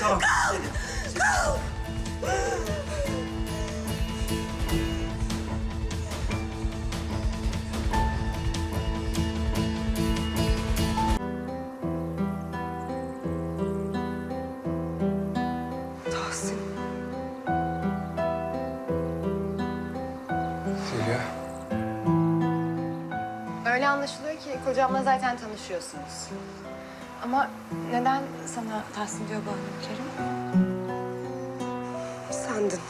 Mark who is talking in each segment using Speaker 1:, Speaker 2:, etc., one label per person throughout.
Speaker 1: Tamam, tamam.
Speaker 2: Tahsin.
Speaker 1: Zeliha.
Speaker 3: Öyle anlaşılıyor ki kocamla zaten tanışıyorsunuz. Ama neden sana Tahsin diyor bu Kerim?
Speaker 2: Sendin.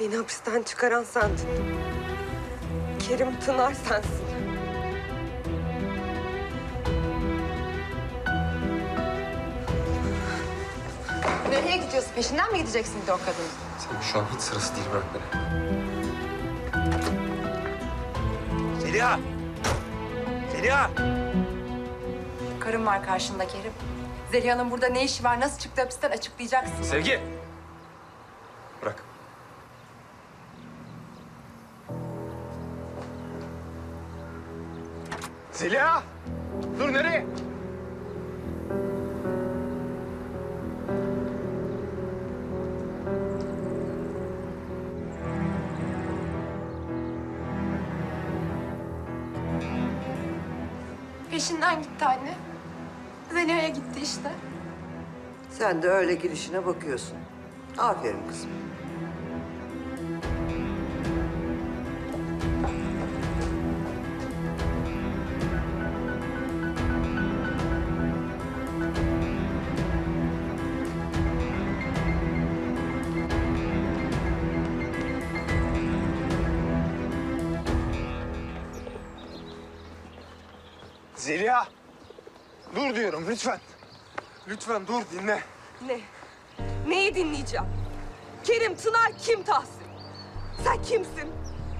Speaker 2: Beni hapisten çıkaran sendin. Kerim Tınar sensin.
Speaker 3: Nereye gidiyorsun? Peşinden mi gideceksin bir de o kadının?
Speaker 1: Sevgi şu an hiç sırası değil bırak beni. Zeliha. Zeliha.
Speaker 3: Karım var karşında Kerim. Zeliha'nın burada ne işi var, nasıl çıktı hapisten açıklayacaksın.
Speaker 1: Sevgi. Bırak.
Speaker 4: Zeliha! Dur nereye?
Speaker 3: Peşinden gitti anne. Zeliha'ya gitti işte.
Speaker 5: Sen de öyle girişine bakıyorsun. Aferin kızım.
Speaker 4: Dur diyorum lütfen. Lütfen dur dinle.
Speaker 2: Ne? Neyi dinleyeceğim? Kerim Tınar kim Tahsin? Sen kimsin?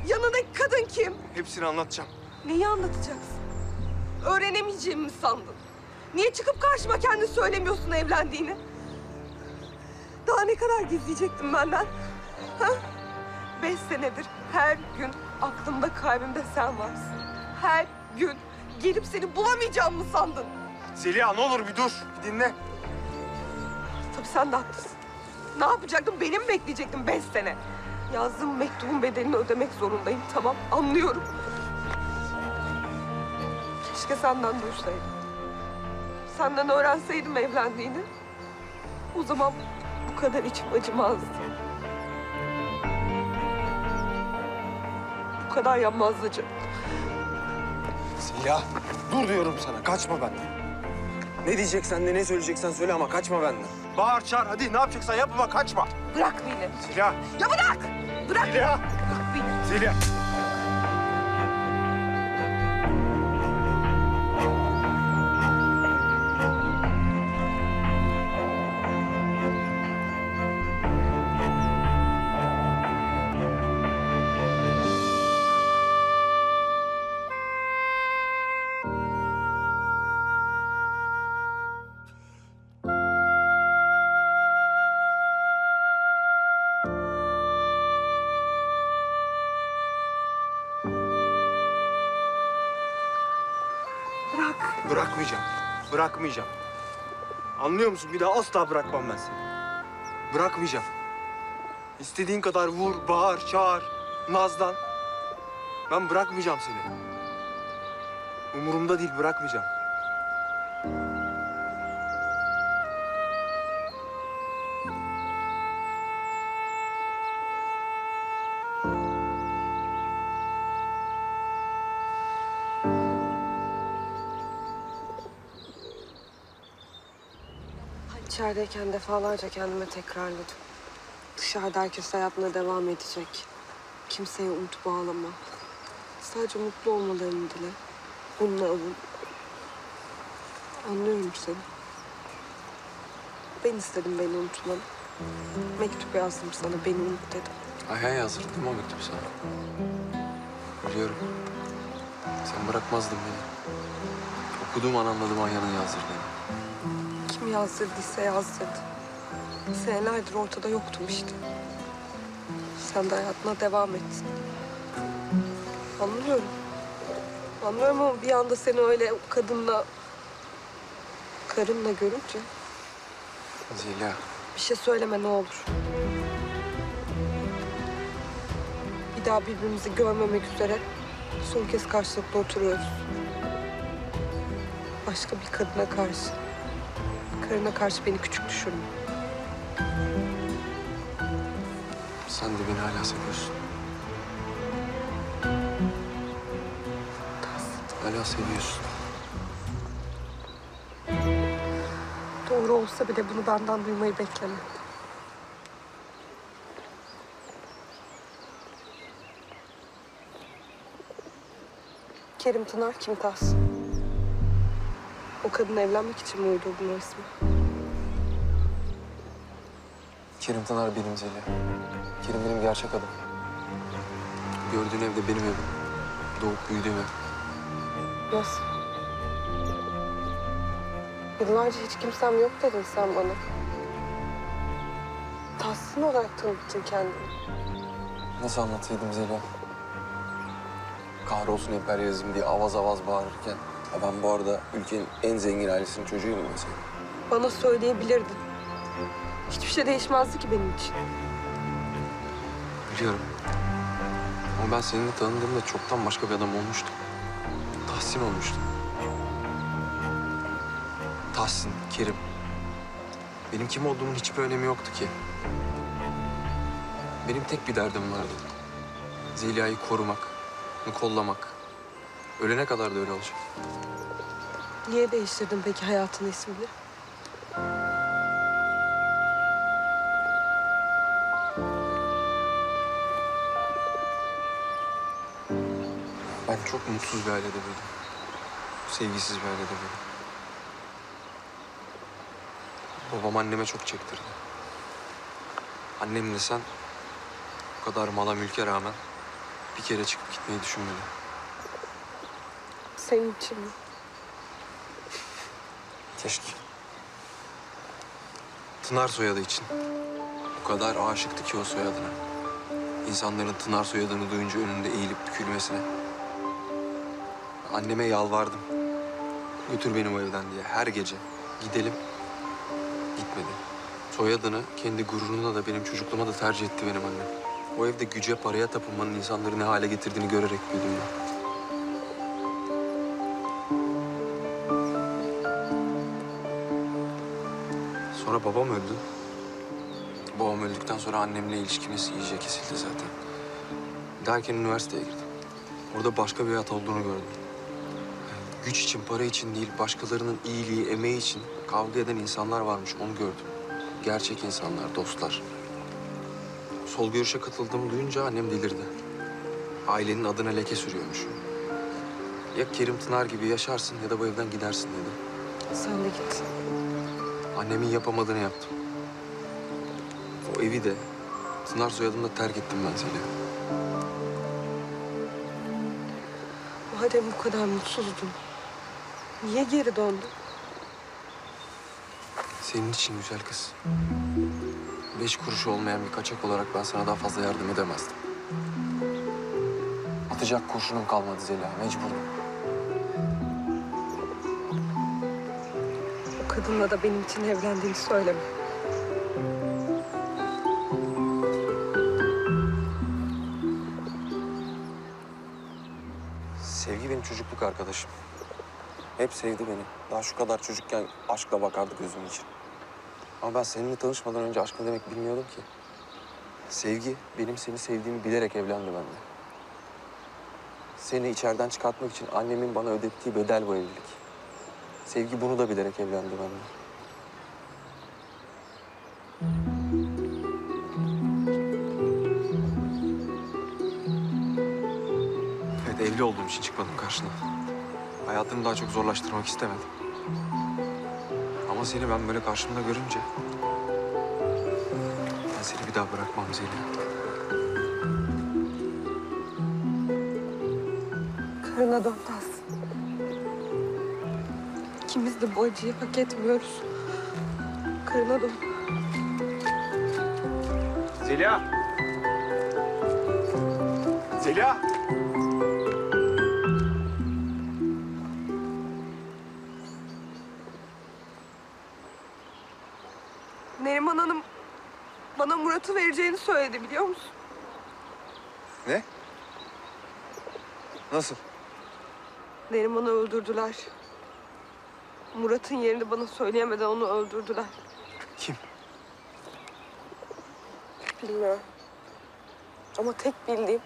Speaker 2: Yanındaki kadın kim?
Speaker 4: Hepsini anlatacağım.
Speaker 2: Neyi anlatacaksın? Öğrenemeyeceğimi mi sandın? Niye çıkıp karşıma kendin söylemiyorsun evlendiğini? Daha ne kadar gizleyecektin benden? Ha? Beş senedir her gün aklımda kalbimde sen varsın. Her gün gelip seni bulamayacağım mı sandın?
Speaker 4: Zeliha ne olur bir dur. Bir dinle.
Speaker 2: Tabii sen de haklısın. Ne yapacaktım? Beni mi bekleyecektin beş sene? Yazdığım mektubun bedelini ödemek zorundayım. Tamam, anlıyorum. Keşke senden duysaydım. Senden öğrenseydim evlendiğini. O zaman bu kadar içim acımazdı. Bu kadar yanmazdı canım.
Speaker 4: Zeliha dur diyorum sana. Kaçma benden. Ne diyeceksen de ne söyleyeceksen söyle ama kaçma benden. Bağır çağır hadi ne yapacaksan yap ama kaçma.
Speaker 2: Bırak beni.
Speaker 4: Zeliha!
Speaker 2: Ya bırak! Bırak!
Speaker 4: Zeliha!
Speaker 2: Bırak beni.
Speaker 4: Zeliha! Bırakmayacağım. Bırakmayacağım. Anlıyor musun? Bir daha asla bırakmam ben seni. Bırakmayacağım. İstediğin kadar vur, bağır, çağır, nazlan. Ben bırakmayacağım seni. Umurumda değil, bırakmayacağım.
Speaker 2: İçerideyken defalarca kendime tekrarladım. Dışarıda herkes hayatına devam edecek. Kimseye umut bağlama. Sadece mutlu olmalarını dile. Bununla alın. Anlıyorum seni. Ben istedim beni unutmanı. Mektup yazdım sana, beni unut dedim.
Speaker 6: Ayhan yazdırdı değil mi o mektubu sana? Biliyorum. Sen bırakmazdın beni. Okuduğum an anladım Ayhan'ın yazdırdığını.
Speaker 2: Yazdırdıysa yazdırdı. Senelerdir ortada yoktum işte. Sen de hayatına devam ettin. Anlıyorum. Anlıyorum ama bir anda seni öyle o kadınla, karınla görünce
Speaker 6: Zeliha,
Speaker 2: bir şey söyleme ne olur. Bir daha birbirimizi görmemek üzere son kez karşılıklı oturuyoruz. Başka bir kadına karşı, karına karşı beni küçük düşürme.
Speaker 6: sen de beni hala seviyorsun. Hala seviyorsun.
Speaker 2: Doğru olsa bile bunu benden duymayı bekleme. Kerim Tınar kim Tahsin? O kadın evlenmek için mi uydurdun o ismi?
Speaker 6: Kerim Taner benim Zeliha. Kerim benim gerçek adım. Gördüğün ev de benim evim. Doğup büyüdüğüm ev.
Speaker 2: Nasıl? Yıllarca hiç kimsem yok dedin sen bana. Tahsin olarak tanıttın kendini.
Speaker 6: Nasıl anlataydım Zeliha? Kahrolsun emperyalizm diye avaz avaz bağırırken... "Ya ben bu arada ülkenin en zengin ailesinin çocuğuyum mesela.
Speaker 2: Bana söyleyebilirdin. Hiçbir şey değişmezdi ki benim için.
Speaker 6: Biliyorum. Ama ben seninle tanıdığımda çoktan başka bir adam olmuştum. Tahsin olmuştum. Tahsin, Kerim. Benim kim olduğumun hiçbir önemi yoktu ki. Benim tek bir derdim vardı. Zeliha'yı korumak, kollamak. Ölene kadar da öyle olacak.
Speaker 2: Niye değiştirdin peki hayatın ismini?
Speaker 6: Ben çok mutsuz bir ailede büyüdüm. Sevgisiz bir ailede büyüdüm. Babam anneme çok çektirdi. Annem de sen bu kadar mala mülke rağmen bir kere çıkıp gitmeyi düşünmedi.
Speaker 2: Senin için mi?
Speaker 6: Keşke. Tınar soyadı için. O kadar aşıktı ki o soyadına. İnsanların Tınar soyadını duyunca önünde eğilip bükülmesine. Anneme yalvardım. Götür beni o evden diye her gece. Gidelim. Gitmedi. Soyadını kendi gururuna da benim çocukluğuma da tercih etti benim annem. O evde güce paraya tapınmanın insanları ne hale getirdiğini görerek büyüdüm ben. Sonra babam öldü. Babam öldükten sonra annemle ilişkimiz iyice kesildi zaten. Derken üniversiteye girdim. Orada başka bir hayat olduğunu gördüm. Güç için, para için değil, başkalarının iyiliği, emeği için kavga eden insanlar varmış, onu gördüm. Gerçek insanlar, dostlar. Sol görüşe katıldığımı duyunca annem delirdi. Ailenin adına leke sürüyormuş. Ya Kerim Tınar gibi yaşarsın ya da bu evden gidersin dedi.
Speaker 2: Sen de git.
Speaker 6: Annemin yapamadığını yaptım. O evi de, Tınar soyadını da terk ettim ben Zeliha.
Speaker 2: Madem bu kadar mutsuzdun, niye geri döndün?
Speaker 6: Senin için güzel kız. Beş kuruş olmayan bir kaçak olarak ben sana daha fazla yardım edemezdim. Atacak kurşunum kalmadı Zeliha, mecburdum.
Speaker 2: Kadınla da benim için evlendiğini söyleme.
Speaker 6: Sevgi benim çocukluk arkadaşım. Hep sevdi beni. Daha şu kadar çocukken aşkla bakardı gözümün için. Ama ben seninle tanışmadan önce aşk ne demek bilmiyordum ki. Sevgi, benim seni sevdiğimi bilerek evlendi benimle. Seni içeriden çıkartmak için annemin bana ödettiği bedel bu evlilik. Sevgi bunu da bilerek evlendi benimle. Evet, evli olduğum için çıkmadım karşına. Hayatını daha çok zorlaştırmak istemedim. Ama seni ben böyle karşımda görünce... Bir daha bırakmam Zeliha.
Speaker 2: Karına dön bu acıyı hak etmiyoruz. Karına dön.
Speaker 4: Zeliha! Zeliha!
Speaker 2: Neriman Hanım bana Murat'ı vereceğini söyledi biliyor musun?
Speaker 4: Ne? Nasıl?
Speaker 2: Neriman'ı öldürdüler. Murat'ın yerini bana söyleyemeden onu öldürdüler.
Speaker 4: Kim?
Speaker 2: Bilmiyorum. Ama tek bildiğim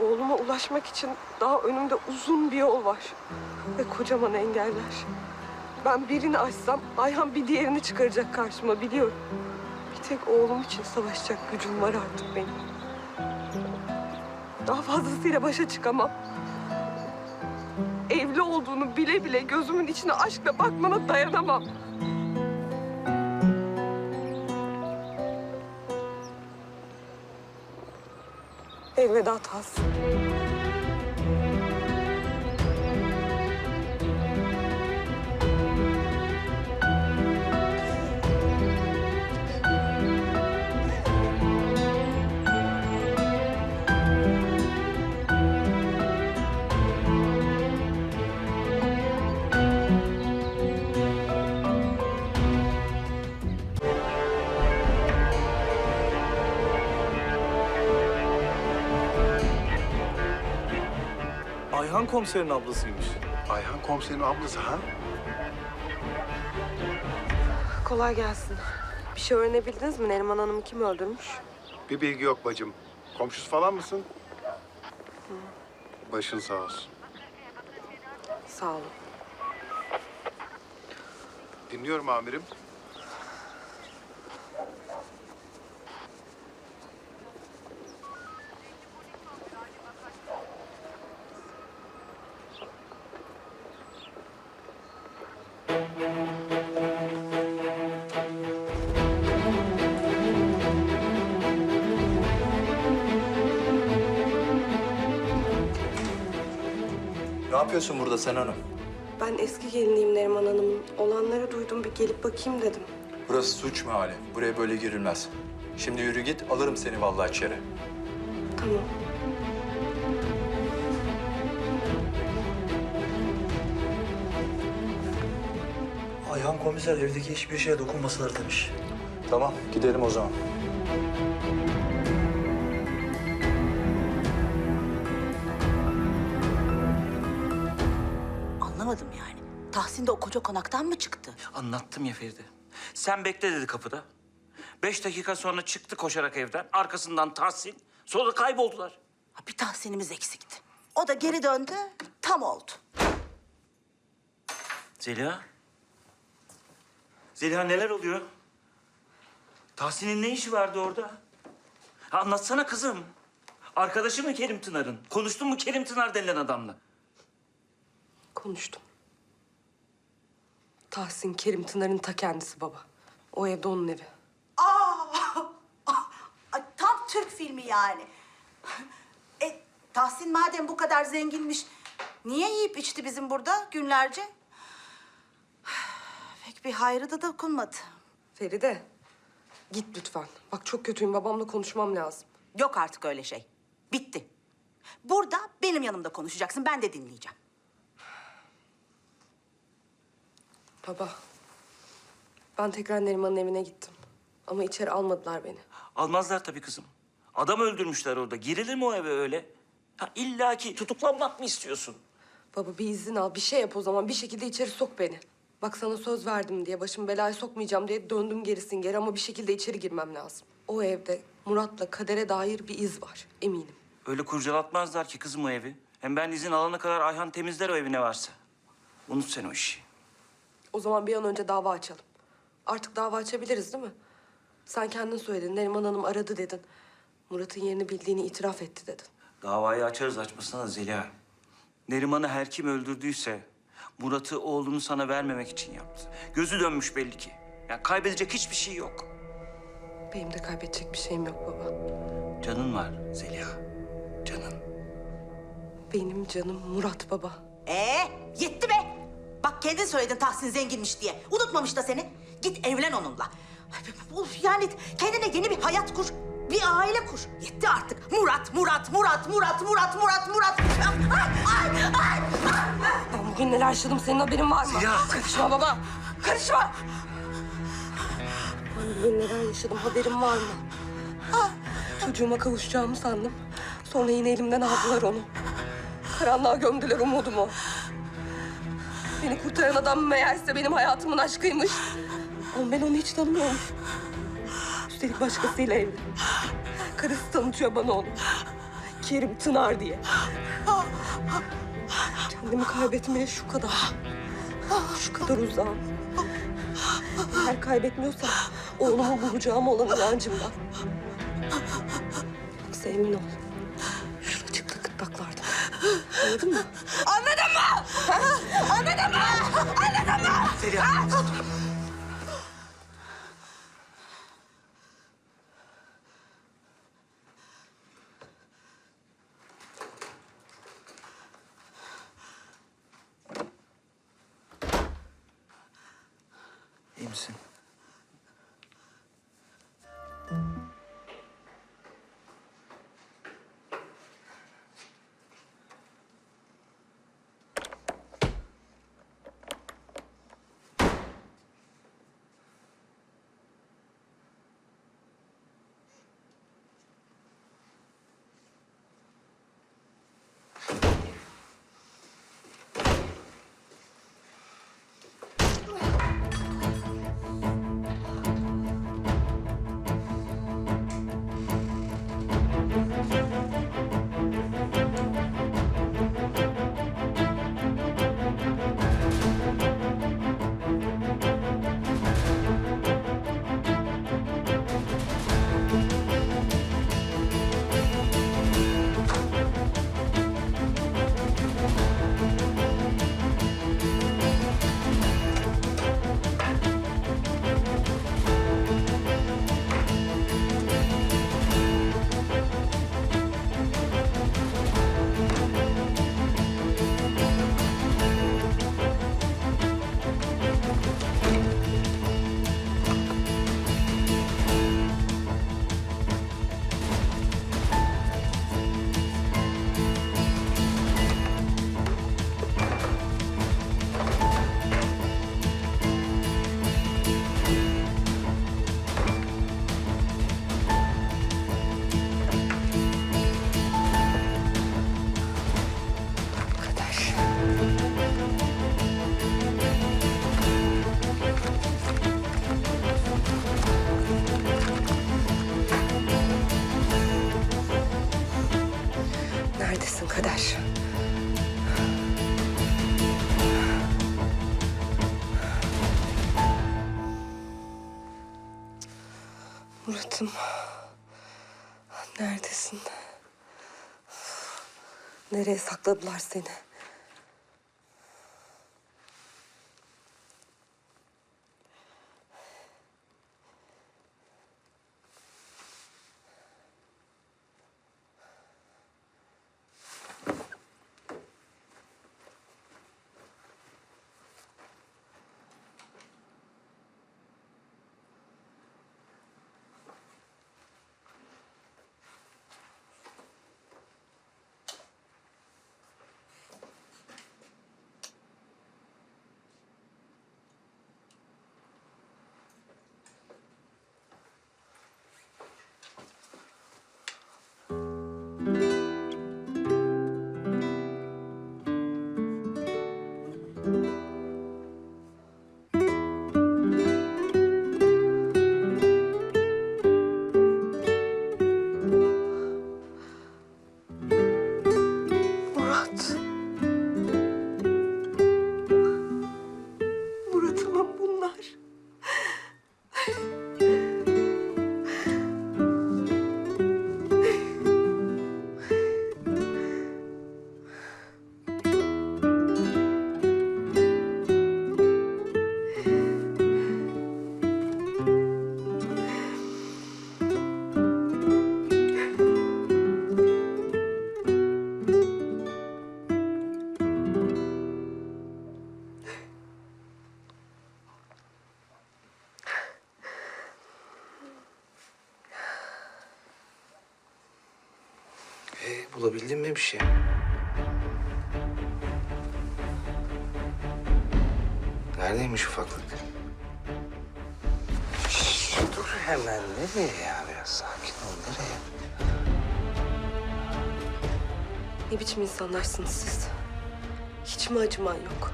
Speaker 2: oğluma ulaşmak için daha önümde uzun bir yol var. Ve kocaman engeller. Ben birini açsam Ayhan bir diğerini çıkaracak karşıma biliyorum. Bir tek oğlum için savaşacak gücüm var artık benim. Daha fazlasıyla başa çıkamam. Evli olduğunu bile bile gözümün içine aşkla bakmana dayanamam. Elveda Tahsin.
Speaker 1: Komiserin ablasıymış.
Speaker 7: Ayhan komiserin ablası ha?
Speaker 2: Kolay gelsin. Bir şey öğrenebildiniz mi? Neriman Hanım'ı kim öldürmüş?
Speaker 7: Bir bilgi yok bacım. Komşusu falan mısın? Başın sağ olsun.
Speaker 2: Sağ olun.
Speaker 7: Dinliyorum amirim.
Speaker 8: Yapıyorsun burada sen hanım?
Speaker 2: Ben eski gelinliğim Neriman Hanım'ın. Olanları duydum bir gelip bakayım dedim.
Speaker 8: Burası suç mahalli. Buraya böyle girilmez. Şimdi yürü git, alırım seni vallahi içeri.
Speaker 2: Tamam.
Speaker 1: Ayhan komiser evdeki hiçbir şeye dokunmasalar demiş.
Speaker 8: Tamam, gidelim o zaman.
Speaker 9: Anlamadım yani. Tahsin de o koca konaktan mı çıktı?
Speaker 10: Anlattım ya Feride. Sen bekle dedi kapıda. Beş dakika sonra çıktı koşarak evden. Arkasından Tahsin. Sonra kayboldular.
Speaker 9: Ha, bir Tahsin'imiz eksikti. O da geri döndü, tam oldu.
Speaker 10: Zeliha. Zeliha neler oluyor? Tahsin'in ne işi vardı orada? Ha, anlatsana kızım. Arkadaşı mı Kerim Tınar'ın? Konuştun mu Kerim Tınar denilen adamla?
Speaker 2: Konuştum. Tahsin Kerim Tınar'ın ta kendisi baba. O evde onun evi.
Speaker 9: Ay, tam Türk filmi yani. E, Tahsin madem bu kadar zenginmiş, niye yiyip içti bizim burada günlerce? Pek bir hayrı da dokunmadı.
Speaker 2: Feride, git lütfen. Bak çok kötüyüm. Babamla konuşmam lazım.
Speaker 9: Yok artık öyle şey. Bitti. Burada benim yanımda konuşacaksın, ben de dinleyeceğim.
Speaker 2: Baba, ben tekrar Neriman'ın evine gittim. Ama içeri almadılar beni.
Speaker 10: Almazlar tabii kızım. Adam öldürmüşler orada. Girilir mi o eve öyle? Ha illa ki tutuklanmak mı istiyorsun?
Speaker 2: Baba bir izin al, bir şey yap o zaman. Bir şekilde içeri sok beni. Bak sana söz verdim diye, başımı belaya sokmayacağım diye döndüm gerisin geri ama bir şekilde içeri girmem lazım. O evde Murat'la Kader'e dair bir iz var, eminim.
Speaker 10: Öyle kurcalatmazlar ki kızım o evi. Hem ben izin alana kadar Ayhan temizler o evi ne varsa. Unut sen o işi.
Speaker 2: O zaman bir an önce dava açalım. Artık dava açabiliriz değil mi? Sen kendin söyledin, Neriman Hanım aradı dedin. Murat'ın yerini bildiğini itiraf etti dedin.
Speaker 10: Davayı açarız açmasına da Zeliha. Neriman'ı her kim öldürdüyse Murat'ı oğlunu sana vermemek için yaptı. Gözü dönmüş belli ki. Yani kaybedecek hiçbir şey yok.
Speaker 2: Benim de kaybedecek bir şeyim yok baba.
Speaker 10: Canın var Zeliha. Canın.
Speaker 2: Benim canım Murat baba.
Speaker 9: Ee, yetti be. Bak kendin söyledin Tahsin zenginmiş diye. Unutmamış da seni. Git evlen onunla. Yani kendine yeni bir hayat kur. Bir aile kur. Yetti artık. Murat, Murat, Murat, Murat, Murat, Murat, Murat. Ay, ay, ay.
Speaker 2: Ben bugün neler yaşadım senin haberin var mı? Karışma baba. Karışma. Ben bugün neler yaşadım haberin var mı? Çocuğuma kavuşacağımı sandım. Sonra yine elimden aldılar onu. Karanlığa gömdüler umudumu. Beni kurtaran adam meğerse benim hayatımın aşkıymış. Ama ben onu hiç tanımıyorum. Üstelik başkasıyla evli. Karısı tanıtıyor bana onu. Kerim Tınar diye. Kendimi kaybetmeye şu kadar. Şu kadar uzağım. Eğer kaybetmiyorsam oğlumu bulacağım olan inancımdan. Yoksa emin ol. Şuracıkta gırtlaklardım. Anladın mı? Anladın Anladın mı?
Speaker 1: Zeliha. İyi misin?
Speaker 2: Neredesin? Nereye sakladılar seni? İnsanlarsınız siz? Hiç mi acıman yok?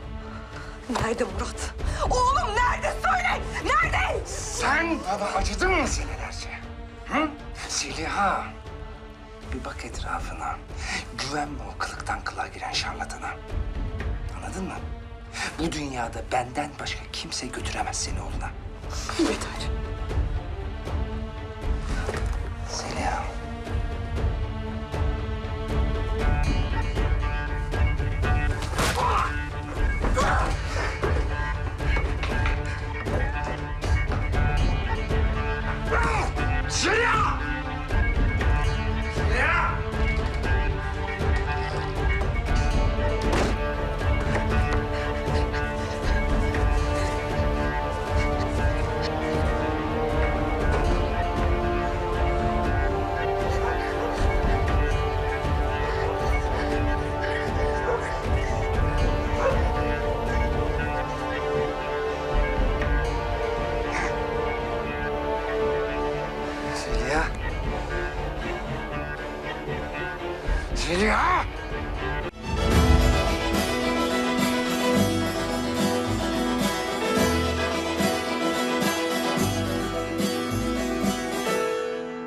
Speaker 2: Nerede Murat? Oğlum nerede söyle? Nerede?
Speaker 1: Sen bana acıdın mı senelerce? Hı? Zeliha. Bir bak etrafına. Güvenme o kılıktan kılığa giren şarlatana. Anladın mı? Bu dünyada benden başka kimse götüremez seni oğluna.
Speaker 2: Yeter.